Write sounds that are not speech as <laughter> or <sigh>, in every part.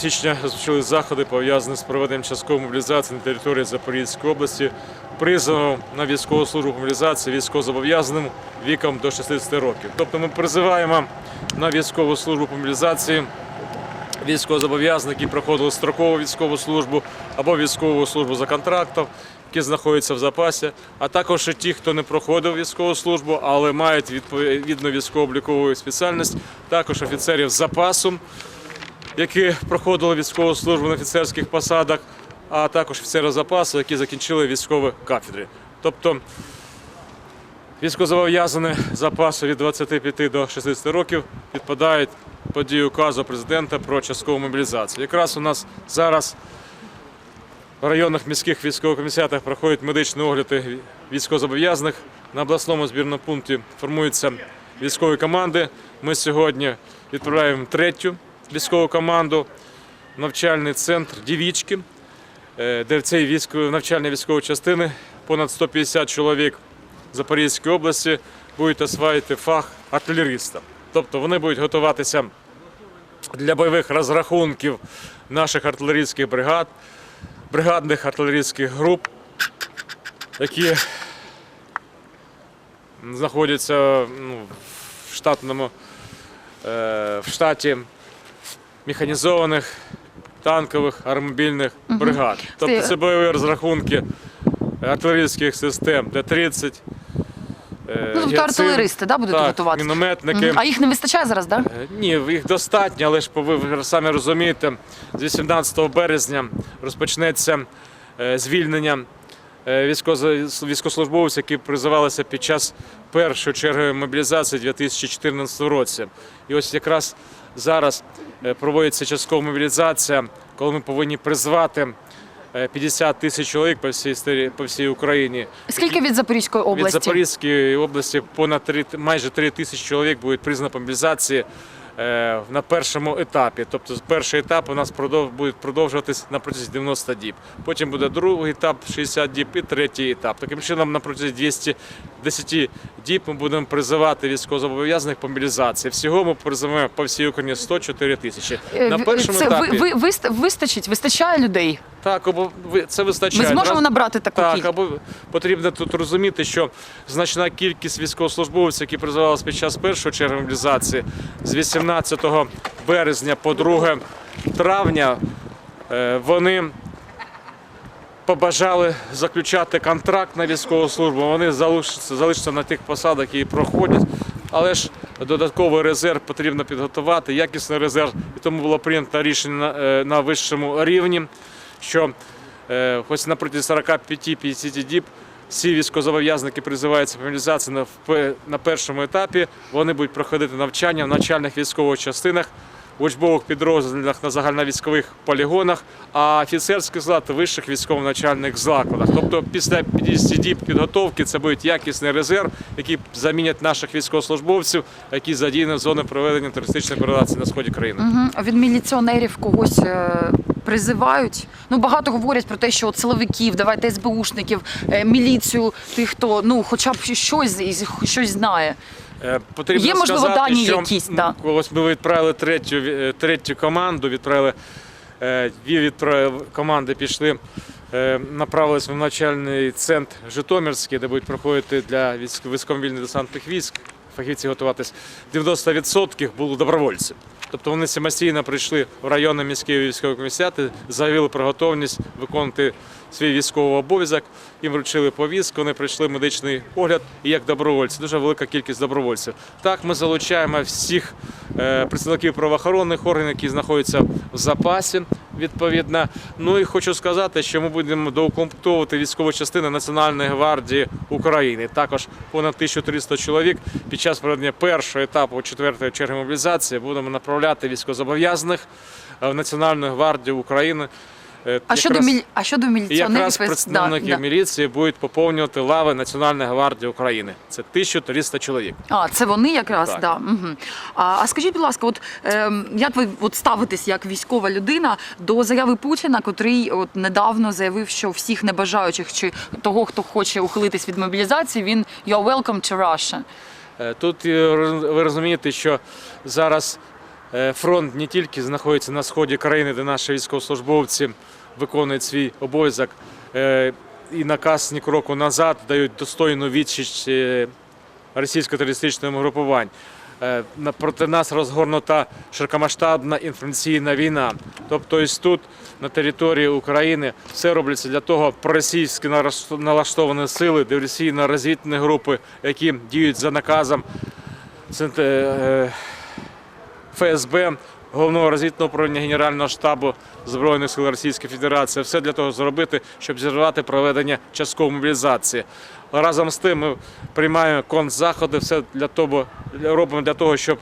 січня розпочали заходи пов'язані з проведенням часткової мобілізації на території Запорізької області, призову на військову службу мобілізації військовозобов'язаним віком до 60 років. Тобто ми призиваємо на військову службу мобілізації військовозобов'язаних, які проходили строкову військову службу або військову службу за контрактом, які знаходяться в запасі, а також і ті, хто не проходив військову службу, але мають відповідну військово-облікову спеціальність, також офіцерів запасу які проходили військову службу на офіцерських посадах, а також офіцери запасу, які закінчили військові кафедри. Тобто військовозобов'язані запасу від 25 до 60 років підпадають під дію указу президента про часткову мобілізацію. Якраз у нас зараз в районних міських військових комісіатах проходять медичні огляди військовозобов'язаних. На обласному збірному пункті формуються військові команди. Ми сьогодні відправляємо третю військову команду навчальний центр Дівічки, е, де в цій військовій навчальній військовій частини понад 150 чоловік Запорізької області будуть освоїти фах артилеріста. Тобто вони будуть готуватися для бойових розрахунків наших артилерійських бригад, бригадних артилерійських груп, які знаходяться ну, в штатному е, в штаті механізованих танкових армобільних бригад. Тобто це бойові розрахунки артилерійських систем Т-30. е, Ну, тобто артилеристи да, будуть так, готуватися? мінометники. А їх не вистачає зараз, так? Да? Е, Ні, їх достатньо, але ж ви самі розумієте, з 18 березня розпочнеться е, звільнення військовослужбовців, які призивалися під час першої черги мобілізації у 2014 році. І ось якраз зараз е, проводиться часткова мобілізація, коли ми повинні призвати е, 50 тисяч чоловік по всій по всій Україні. Скільки від Запорізької області? Від Запорізької області понад 3, майже 3 тисячі чоловік будуть признано мобілізації е, на першому етапі. Тобто перший етап у нас буде продовжуватись на протязі 90 діб. Потім буде другий етап 60 діб і третій етап. Таким чином, на протязі 210 діб ми будемо призивати військовозобов'язаних по мобілізації. Всього ми призиваємо по всій Україні 104 тисячі. Е, На першому це етапі ви, ви, вистачить, вистачає людей. так, або це вистачає. Ми зможемо набрати таку так, кількість? або потрібно тут розуміти, що значна кількість військовослужбовців, які призивалися під час першої черги мобілізації, з 18 березня по 2 травня, е, вони побажали заключати контракт на військову службу. Вони залишаться, залишаться на тих посадах, які проходять. Але ж додатковий резерв потрібно підготувати, якісний резерв. І тому було прийнято рішення на, е, на вищому рівні, що е, хоч на протязі 45-50 діб всі військовозобов'язники призиваються мобілізації на, першому етапі, вони будуть проходити навчання в навчальних військових частинах, учбових підрозділах на загальновійськових полігонах, а офіцерський склад вищих військово-навчальних закладах. Тобто після 50 діб підготовки це буде якісний резерв, який замінять наших військовослужбовців, які задіяні в зоні проведення терористичної операції на сході країни. А від міліціонерів когось е, призивають. Ну багато говорять про те, що от силовиків, давайте СБУшників, е, міліцію, тих, хто ну хоча б щось щось знає. Е, Потрібно Є, можливо, сказати, дані що якісь, да. ось ми відправили третю, е, третю команду, відправили е, дві відправили, команди пішли, направились в навчальний центр Житомирський, де будуть проходити для військ- військово-мобільних десантних військ. Фахівці готуватись. 90% були добровольці. Тобто вони самостійно прийшли в районні міські військові комісіати, заявили про готовність виконувати свій військовий обов'язок. Їм вручили повістку, вони пройшли медичний огляд і як добровольці. Дуже велика кількість добровольців. Так, ми залучаємо всіх е, представників правоохоронних органів, які знаходяться в запасі. Відповідно, ну і хочу сказати, що ми будемо доукомплектовувати військові частини Національної гвардії України. Також понад 1300 чоловік під час проведення першого етапу четвертої черги мобілізації будемо направляти військовозобов'язаних е, в Національну гвардію України. Е, А щодо мілі... а щодо міліціонерів, якраз представники да, да. міліції будуть поповнювати лави Національної гвардії України. Це 1300 чоловік. А, це вони якраз, Так. да. Угу. А, а скажіть, будь ласка, от ем, як ви от ставитесь як військова людина до заяви Путіна, котрий от недавно заявив, що всіх небажаючих чи того, хто хоче ухилитись від мобілізації, він you're welcome to Russia. Е, Тут е, ви розумієте, що зараз Е, Фронт не тільки знаходиться на сході країни, де наші військовослужбовці виконують свій обов'язок е, і наказ ні кроку назад дають достойну відсіч е, російсько-терористичним групувань. Е, Проти нас розгорнута широкомасштабна інформаційна війна. Тобто ось тут, на території України, все робиться для того, проросійські налаштовані сили, диверсійно-розвідні групи, які діють за наказом ФСБ, Головного розвідного управління Генерального штабу Збройних сил Російської Федерації. Все для того зробити, щоб зірвати проведення часткової мобілізації. Разом з тим ми приймаємо контрзаходи, все для того робимо для того, щоб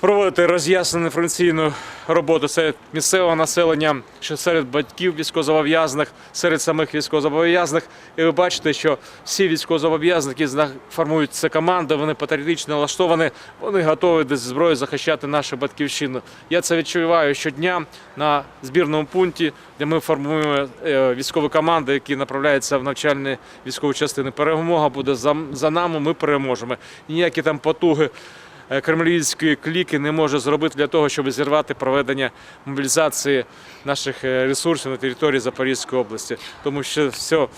проводити роз'яснену інформаційну роботу серед місцевого населення, що серед батьків військовозобов'язаних, серед самих військовозобов'язаних. І ви бачите, що всі військовозобов'язані, які формують це команди, вони патріотично налаштовані, вони готові до зброї захищати нашу батьківщину. Я це відчуваю щодня на збірному пункті, де ми формуємо е, військові команди, які направляються в навчальні військові частини. Перемога буде за, нами, ми переможемо. Ніякі там потуги кремлівської кліки не може зробити для того, щоб зірвати проведення мобілізації наших е, ресурсів на території Запорізької області. Тому що все,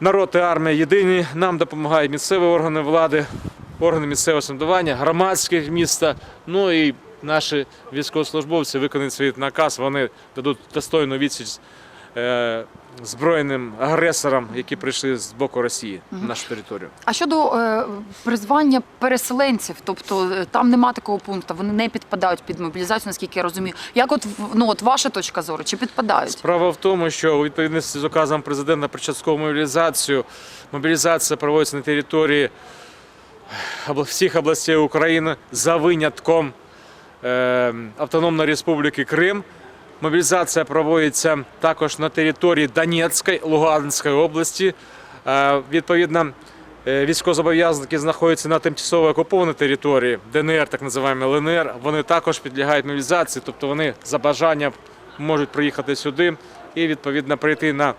народ і армія єдині, нам допомагають місцеві органи влади, органи місцевого самоврядування, громадське міста, ну і наші військовослужбовці виконують свій наказ, вони дадуть достойну відсіч е, збройним агресорам, які прийшли з боку Росії на нашу територію. А щодо е, призвання переселенців, тобто е, там нема такого пункту, вони не підпадають під мобілізацію, наскільки я розумію. Як от ну от ваша точка зору, чи підпадають? Справа в тому, що у відповідності з указом президента про часткову мобілізацію, мобілізація проводиться на території або всіх областей України за винятком е, Автономної Республіки Крим. Мобілізація проводиться також на території Донецької, Луганської області. Е, відповідно, е, військовозобов'язані, які знаходяться на тимчасово окупованій території, ДНР, так називаємо ЛНР, вони також підлягають мобілізації, тобто вони за бажанням можуть приїхати сюди і відповідно прийти на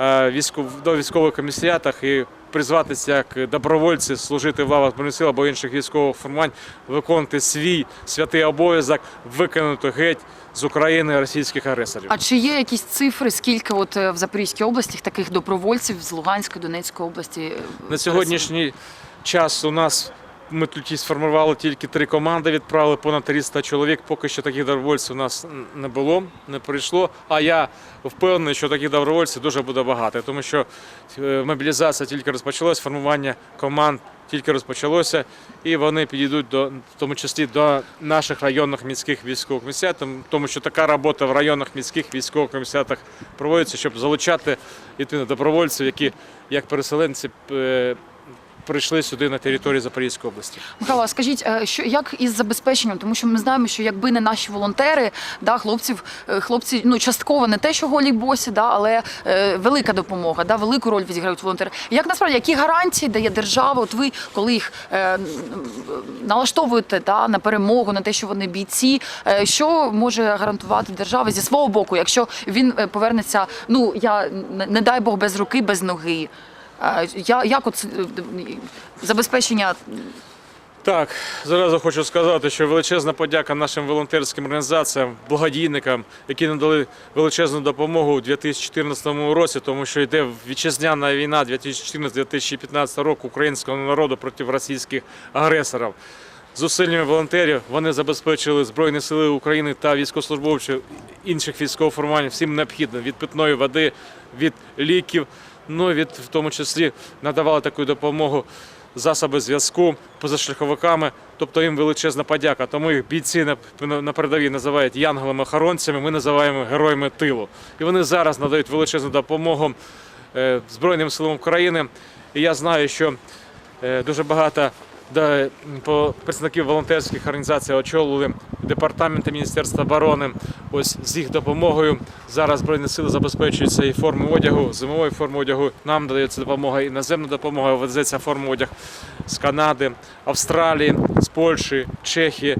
е, військов, до військових комісаріатах і призватися як добровольці, служити в лавах Збройних сил або інших військових формувань, виконувати свій святий обов'язок, викинути геть з України російських агресорів. А чи є якісь цифри, скільки от е, в Запорізькій області таких добровольців з Луганської, Донецької області? е, На сьогоднішній час у нас ми тут сформували тільки три команди, відправили понад 300 чоловік. Поки що таких добровольців у нас не було, не прийшло. А я впевнений, що таких добровольців дуже буде багато, тому що е, мобілізація тільки розпочалась, формування команд тільки розпочалося, і вони підійдуть до в тому числі до наших районних міських військових комісаріатів, тому що така робота в районних міських військових комісаріатах проводиться, щоб залучати відповідно добровольців, які як переселенці. Прийшли сюди на територію Запорізької області. Михайло, скажіть, е, що як із забезпеченням? Тому що ми знаємо, що якби не наші волонтери, да, хлопців, е, хлопці, ну частково не те, що голі босі, да, але е, велика допомога, да, велику роль відіграють волонтери. Як насправді які гарантії дає держава? От ви, коли їх е, налаштовуєте да, на перемогу, на те, що вони бійці, е, що може гарантувати держава зі свого боку, якщо він е, повернеться, ну я не дай Бог без руки, без ноги. Я, як от е, забезпечення Так, зразу хочу сказати, що величезна подяка нашим волонтерським організаціям, благодійникам, які надали величезну допомогу у 2014 році, тому що йде вітчизняна війна 2014-2015 року українського народу проти російських агресорів. Зусиллями волонтерів вони забезпечили Збройні Сили України та військовослужбовців інших військових формувань всім необхідним від питної води, від ліків, ну від в тому числі надавали таку допомогу засоби зв'язку позашляховиками, тобто їм величезна подяка. Тому їх бійці на, передовій називають янголами-охоронцями, ми називаємо героями тилу. І вони зараз надають величезну допомогу е, Збройним силам України. І я знаю, що е, дуже багато да, по представників волонтерських організацій очолили департаменти Міністерства оборони. Ось з їх допомогою зараз Збройні сили забезпечуються і форму одягу, зимової форми одягу. Нам дається допомога, і наземна допомога, везеться форма одяг з Канади, Австралії, з Польщі, Чехії.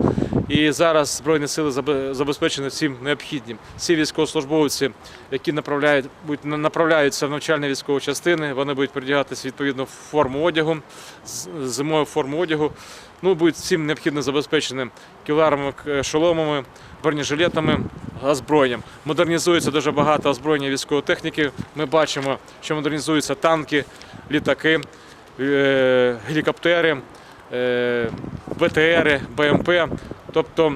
І зараз Збройні сили забе- забезпечені всім необхідним. Всі військовослужбовці, які направляють, будуть, направляються в навчальні військові частини, вони будуть придягатися відповідну форму одягу, з- зимову форму одягу. Ну, будуть всім необхідно забезпечені кіларами, шоломами, бронежилетами, озброєнням. Модернізується дуже багато озброєння військової техніки. Ми бачимо, що модернізуються танки, літаки, е, гелікоптери, е, БТРи, БМП. Тобто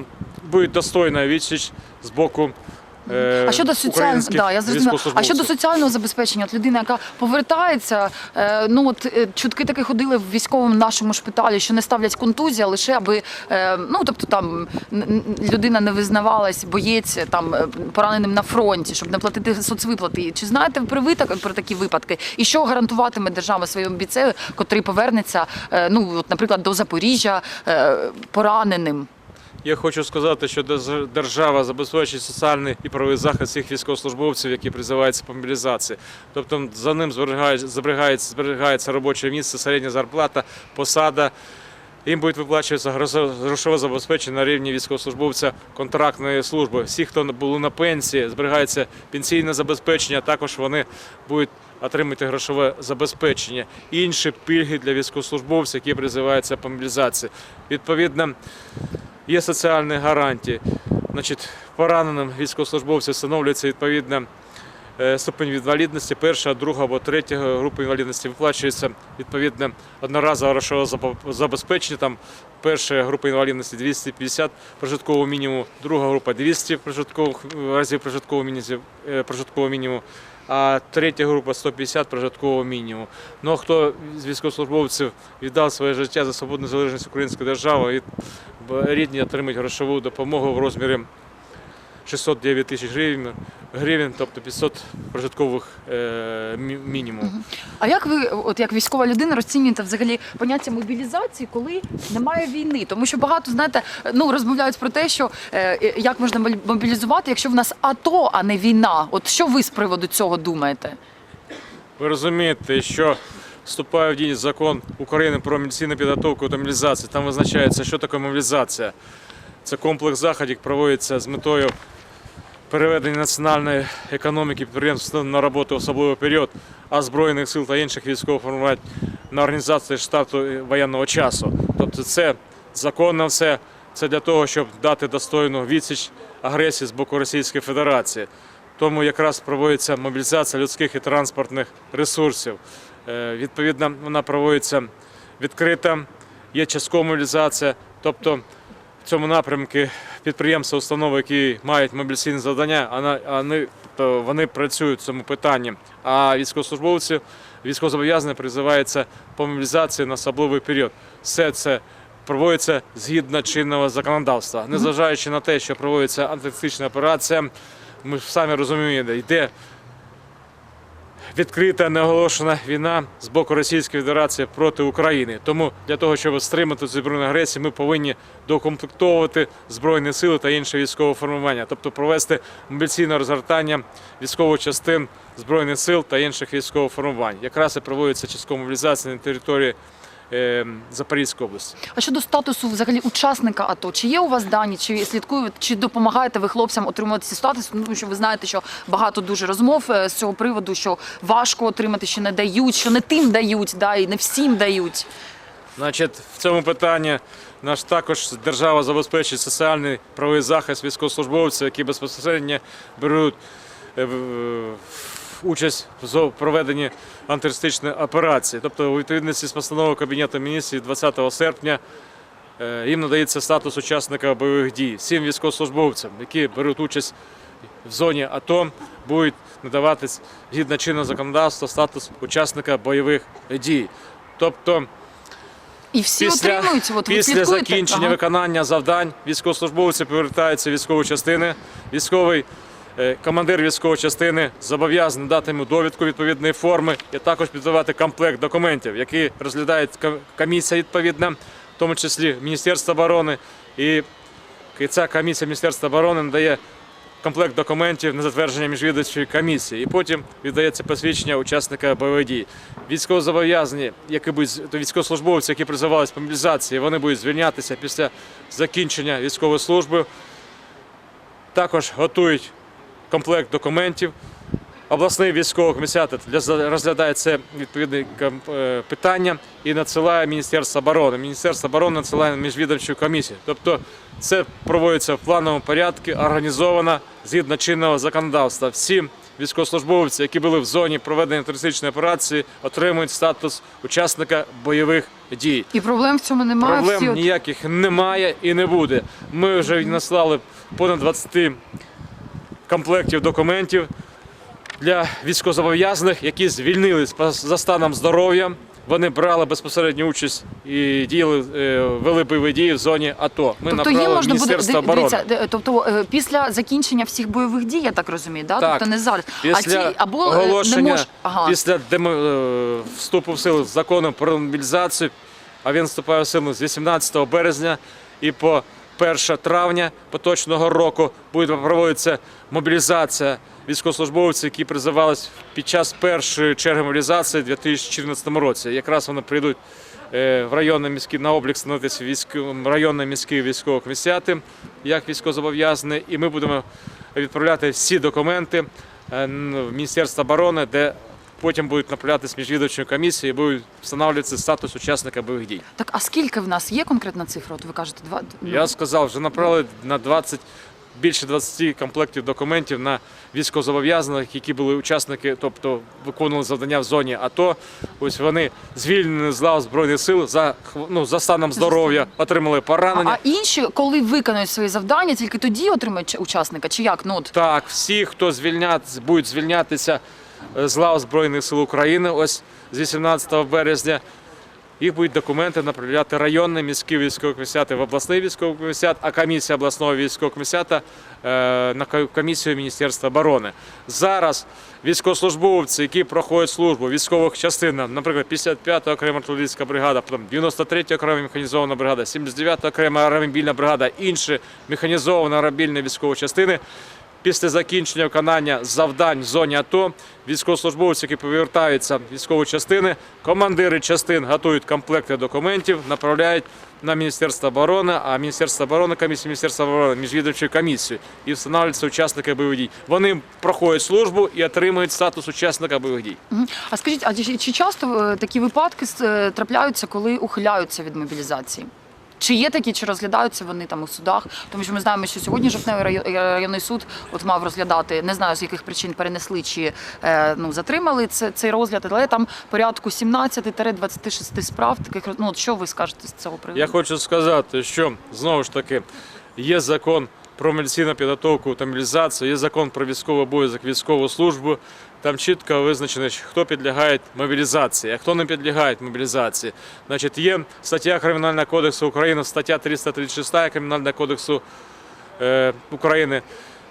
буде достойна відсіч з боку. е, А щодо соціального да, я зрозуміла. А щодо соціального забезпечення, от людина, яка повертається, е, ну от е, чутки таки ходили в військовому нашому шпиталі, що не ставлять контузія, лише аби ну тобто там людина не визнавалась, боєць там пораненим на фронті, щоб не платити соцвиплати. Чи знаєте ви про ви про такі випадки? І що гарантуватиме держава своєму бійцею, котрий повернеться, ну от, наприклад, до Запоріжжя пораненим? Я хочу сказати, що держава забезпечить соціальний і правовий захист всіх військовослужбовців, які призиваються по мобілізації. Тобто за ним зберігається, зберігається робоче місце, середня зарплата, посада. Їм буде виплачуватися грошове забезпечення на рівні військовослужбовця контрактної служби. Всі, хто були на пенсії, зберігається пенсійне забезпечення, також вони будуть отримати грошове забезпечення. Інші пільги для військовослужбовців, які призиваються по мобілізації. Відповідно, Є соціальні гарантії. Значить, пораненим військовослужбовцям встановлюється відповідна е, ступень інвалідності, перша, друга або третя група інвалідності виплачується відповідно одноразове грошове забезпечення. Там перша група інвалідності 250 прожиткового мінімуму, друга група 200 прожиткових разів прожиткового мінімуму, е, прожиткового мінімуму, а третя група 150 прожиткового мінімуму. Ну а хто з військовослужбовців віддав своє життя за свободну залежність української держави, рідні отримують грошову допомогу в розмірі 609 тисяч гривень, гривень, тобто 500 прожиткових е, мінімум. А як ви, от як військова людина, розцінюєте взагалі поняття мобілізації, коли немає війни? Тому що багато знаєте, ну розмовляють про те, що е, як можна мобілізувати, якщо в нас АТО, а не війна. От що ви з приводу цього думаєте? Ви розумієте, що вступає в дію закон України про мобілізаційну підготовку та мобілізацію. Там визначається, що таке мобілізація. Це комплекс заходів, який проводиться з метою переведення національної економіки підприємств на роботу в особливий період, а Збройних сил та інших військових формувань на організацію штату воєнного часу. Тобто це законно все. Це для того, щоб дати достойну відсіч агресії з боку Російської Федерації. Тому якраз проводиться мобілізація людських і транспортних ресурсів. Е, Відповідно, вона проводиться відкрита, є часткова мобілізація. Тобто в цьому напрямку підприємства, установи, які мають мобілізаційне завдання, вони, вони працюють в цьому питанні. А військовослужбовці, військовозобов'язані призиваються по мобілізації на особливий період. Все це проводиться згідно чинного законодавства. Незважаючи на те, що проводиться антитерористична операція, ми ж самі розуміємо, йде відкрита неоголошена війна з боку Російської Федерації проти України. Тому для того, щоб стримати збройну агресію, ми повинні докомплектовувати збройні сили та інше військове формування, тобто провести мобілізаційне розгортання військових частин збройних сил та інших військових формувань. Якраз і проводиться часткова мобілізація на території Запорізької області. А щодо статусу взагалі учасника АТО, чи є у вас дані, чи слідкуєте, чи допомагаєте ви хлопцям отримувати ці статус? Ну, Тому що ви знаєте, що багато дуже розмов е, з цього приводу, що важко отримати, що не дають, що не тим дають, да, і не всім дають. Значить, в цьому питанні наш також держава забезпечить соціальний правовий захист військовослужбовців, які безпосередньо беруть е, участь в проведенні антитерористичної операції. Тобто, у відповідності з постановою Кабінету міністрів 20 серпня е, їм надається статус учасника бойових дій. Всім військовослужбовцям, які беруть участь в зоні АТО, будуть надаватись згідно чинного законодавства статус учасника бойових дій. Тобто І всі Після- отримують. От Після закінчення Ага. виконання завдань військовослужбовці повертаються в військові частини. Військовий командир військової частини зобов'язаний дати йому довідку відповідної форми і також підготувати комплект документів, які розглядає ко- комісія відповідна, в тому числі Міністерство оборони. І ця комісія Міністерства оборони надає комплект документів на затвердження міжвідомчої комісії. І потім віддається посвідчення учасника бойових дій. Військовозобов'язані, які військовослужбовці, які призивались по мобілізації, вони будуть звільнятися після закінчення військової служби. Також готують комплект документів. Обласний військовий комісіат для- розглядає це відповідне е, питання і надсилає Міністерство оборони. Міністерство оборони надсилає на міжвідомчу комісію. Тобто це проводиться в плановому порядку, організовано згідно чинного законодавства. Всі військовослужбовці, які були в зоні проведення терористичної операції, отримують статус учасника бойових дій. І проблем в цьому немає. Проблем Всі ніяких немає і не буде. Ми вже наслали понад 20 комплектів документів для військовозобов'язаних, які звільнились за станом здоров'я. Вони брали безпосередню участь і діяли, е, вели бойові дії в зоні АТО. Ми Тобто направили можна буде Міністерство ди- оборони. дивіться, тобто е, після закінчення всіх бойових дій, я так розумію, да? Так. тобто не зараз. Після а ці або е, оголошення, не мож... ага. після демо, вступу в силу закону про мобілізацію, а він вступає в силу з 18 березня і по 1 травня поточного року буде проводитися мобілізація військовослужбовців, які призивались під час першої черги мобілізації у 2014 році. Якраз вони прийдуть е, в районний міський на облік становитися військовим районний міський військовий комісіати як військовозобов'язаний, і ми будемо відправляти всі документи е, в Міністерство оборони, де потім будуть направлятися міжвідувачні комісії і будуть встановлюватися статус учасника бойових дій. Так, а скільки в нас є конкретна цифра? От ви кажете, два Я сказав, вже направили на 20, більше 20 комплектів документів на військовозобов'язаних, які були учасники, тобто виконували завдання в зоні АТО. Ось вони звільнені з лав Збройних сил за, ну, за станом здоров'я, отримали поранення. а інші, коли виконують свої завдання, тільки тоді отримають учасника, чи як? Ну от Так, всі, хто звільнят, будуть звільнятися з лав Збройних сил України, ось з 18 березня, їх будуть документи направляти районний міський військовий комісіат в обласний військовий комісіат, а комісія обласного військового комісіата е, на комісію Міністерства оборони. Зараз військовослужбовці, які проходять службу військових частинах, наприклад, 55-та окрема артилерійська бригада, потім 93-я окрема механізована бригада, 79-та окрема аеромобільна бригада, інші механізовані аеромобільні військові частини. Після закінчення виконання завдань в зоні АТО військовослужбовці, які повертаються в військові частини, командири частин готують комплекти документів, направляють на Міністерство оборони, а Міністерство оборони, комісія Міністерства оборони, міжвідомчу комісію і встановлюються учасники бойових дій. Вони проходять службу і отримують статус учасника бойових дій. А скажіть, а чи, чи часто е, такі випадки е, трапляються, коли ухиляються від мобілізації? Чи є такі, чи розглядаються вони там у судах? Тому що ми знаємо, що сьогодні жовтневий район- районний суд от мав розглядати, не знаю з яких причин перенесли чи е, ну затримали це, цей розгляд, але там порядку 17-26 справ. Таких ну от що ви скажете з цього приводу? Я хочу сказати, що знову ж таки є закон про медицинну підготовку та мобілізацію, є закон про військовий обов'язок, військову службу. Там чітко визначено, хто підлягає мобілізації, а хто не підлягає мобілізації. Значить, є стаття Кримінального кодексу України, стаття 336 Кримінального кодексу е, України,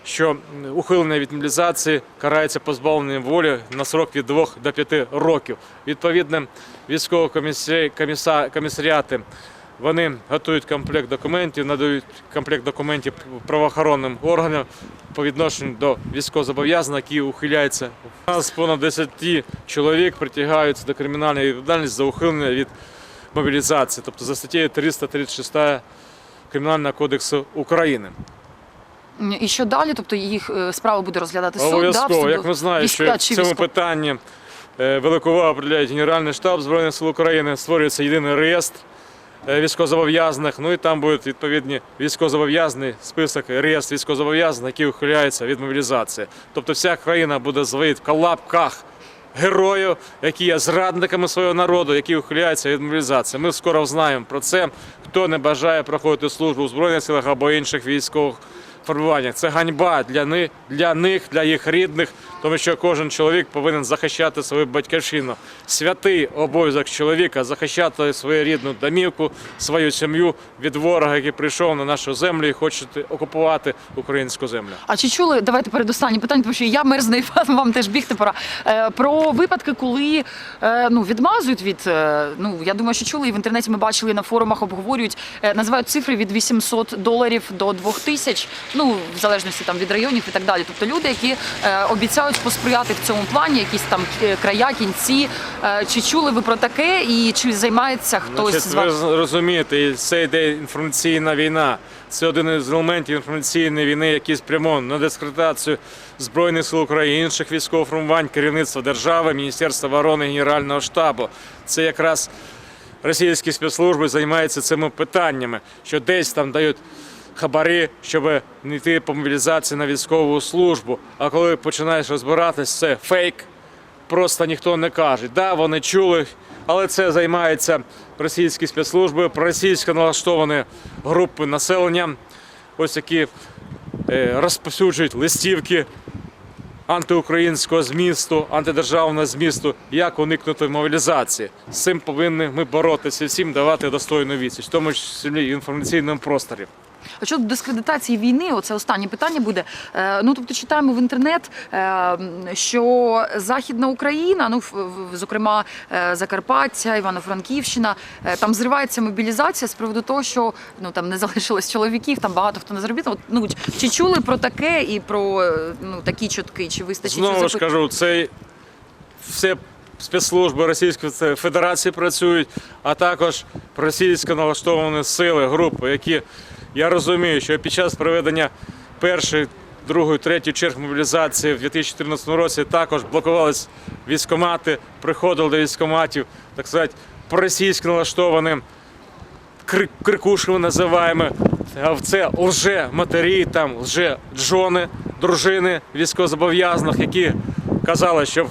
що ухилення від мобілізації карається позбавленням волі на срок від 2 до 5 років. Відповідно, військово комісаріати вони готують комплект документів, надають комплект документів правоохоронним органам по відношенню до військовозобов'язаних, які ухиляються. У нас понад 10 чоловік притягаються до кримінальної відповідальності за ухилення від мобілізації, тобто за статтею 336 Кримінального кодексу України. І що далі? Тобто їх е, справа буде розглядати суд? Обов'язково, як ми знаємо, що в цьому питанні е, велику увагу приділяє Генеральний штаб Збройних сил України, створюється єдиний реєстр військовозобов'язаних, ну і там будуть відповідні військовозобов'язані, список реєстр військовозобов'язаних, які ухиляються від мобілізації. Тобто вся країна буде зводити в колапках героїв, які є зрадниками свого народу, які ухиляються від мобілізації. Ми скоро знаємо про це. Хто не бажає проходити службу в Збройних силах або інших військових формуваннях. Це ганьба для них, для їх рідних, тому що кожен чоловік повинен захищати свою батьківщину. Святий обов'язок чоловіка захищати свою рідну домівку, свою сім'ю від ворога, який прийшов на нашу землю і хоче окупувати українську землю. А чи чули, давайте передостаннє питання, тому що я мерзну і <laughs> вам, теж бігти пора. Е, про випадки, коли е, ну, відмазують від, е, ну, я думаю, що чули, і в інтернеті ми бачили на форумах, обговорюють, називають цифри від 800 доларів до 2000 ну в залежності там від районів і так далі. Тобто люди, які е, обіцяють посприяти в цьому плані, якісь там е, края, кінці. Е, чи чули ви про таке, і чи займається хтось Значить, з ви вас? з- розумієте, це йде інформаційна війна. Це один із елементів інформаційної війни, який спрямований на дискредитацію Збройних сил України, інших військових формувань, керівництва держави, Міністерства оборони, Генерального штабу. Це якраз російські спецслужби займаються цими питаннями, що десь там дають хабарі, щоб не йти по мобілізації на військову службу. А коли починаєш розбиратись, це фейк просто ніхто не каже. Да, вони чули, але це займаються російські спецслужби, проросійсько налаштовані групи населення, ось які е, розповсюджують листівки антиукраїнського змісту, антидержавного змісту, як уникнути мобілізації. З цим повинні ми боротися, всім давати достойну відсіч, в тому числі інформаційному просторі. А щодо дискредитації війни, оце останнє питання буде. Е, ну тобто читаємо в інтернет, е, що Західна Україна, ну зокрема е, Закарпаття, Івано-Франківщина, там зривається мобілізація з приводу того, що ну там не залишилось чоловіків, там багато хто не заробітав. Ну чи чули про таке і про ну такі чутки? Чи вистачить Знову ж кажу, це все спецслужби Російської Федерації працюють, а також російсько налаштовані сили, групи, які я розумію, що під час проведення першої, другої, третьої черг мобілізації в 2014 році також блокувались військомати, приходили до військоматів, так сказати, проросійсько налаштованим кри- крикушами називаємо. Це лже матері, там лже джони, дружини військовозобов'язаних, які казали, що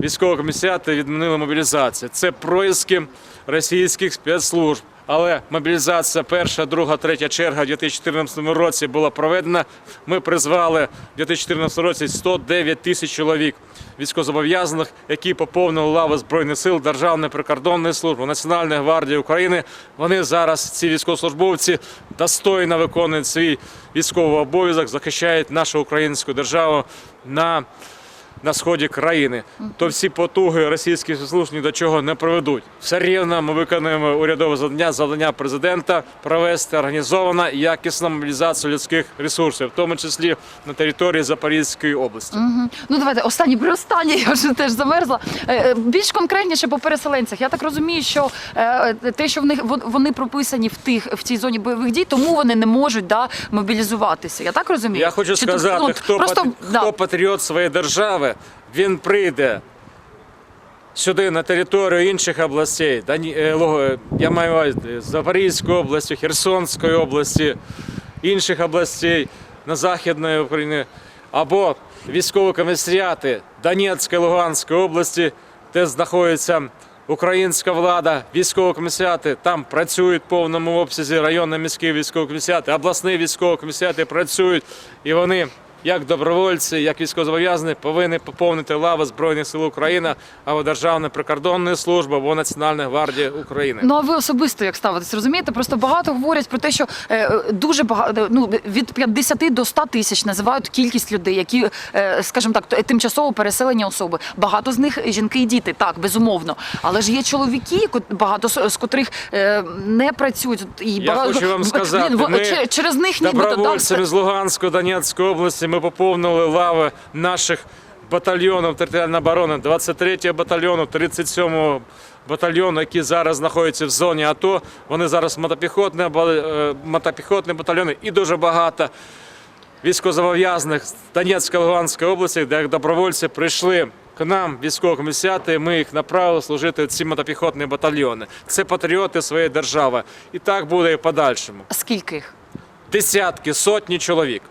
військові комісіати відмінили мобілізацію. Це происки російських спецслужб. Але мобілізація перша, друга, третя черга в 2014 році була проведена. Ми призвали в 2014 році 109 тисяч чоловік військовозобов'язаних, які поповнили лави Збройних сил, Державної прикордонної служби, Національної гвардії України. Вони зараз, ці військовослужбовці, достойно виконують свій військовий обов'язок, захищають нашу українську державу на на сході країни, то всі потуги російських служб ні до чого не приведуть. Все рівно ми виконуємо урядове завдання, завдання президента провести організовано і якісну мобілізацію людських ресурсів, в тому числі на території Запорізької області. Мгм. Ну давайте останнє при останнє, <laughs> я вже теж замерзла. Е, е, Більш конкретніше по переселенцях. Я так розумію, що е, те, що в них вон- вони прописані в тих в цій зоні бойових дій, тому вони не можуть да, мобілізуватися. Я так розумію. Я хочу Чи тут, сказати, ну, хто, просто пат- да. хто патріот своєї держави, він прийде сюди на територію інших областей. Е, Я маю Запорізької області, Херсонської області, інших областей на Західної України, або військові комісаріати Донецької, Луганської області, де знаходиться українська влада, військові комісаріати там працюють в повному обсязі, районні міські військові комісаріати, обласні військові комісаріати працюють, і вони. Як добровольці, як військовозобов'язані, повинні поповнити лави Збройних сил України або Державної прикордонної служби, або Національної гвардії України. Ну а ви особисто як ставитесь? Розумієте? Просто багато говорять про те, що е, дуже багато ну від 50 до 100 тисяч називають кількість людей, які, е, скажімо так, тимчасово переселені особи. Багато з них жінки і діти, так безумовно. Але ж є чоловіки, багато з котрих е, не працюють. І Я багато хочу вам сказати, ми через них нібито Добровольцями з Луганської, Донецької області ми поповнили лави наших батальйонів територіальної оборони, 23-го батальйону, 37-го батальйону, які зараз знаходяться в зоні АТО. Вони зараз мотопіхотні, е, мотопіхотні батальйони і дуже багато військовозобов'язаних з Донецької, Луганської області, де добровольці прийшли к нам, військові комісіати, ми їх направили служити в ці мотопіхотні батальйони. Це патріоти своєї держави. І так буде і в подальшому скільки їх? десятки, сотні чоловік.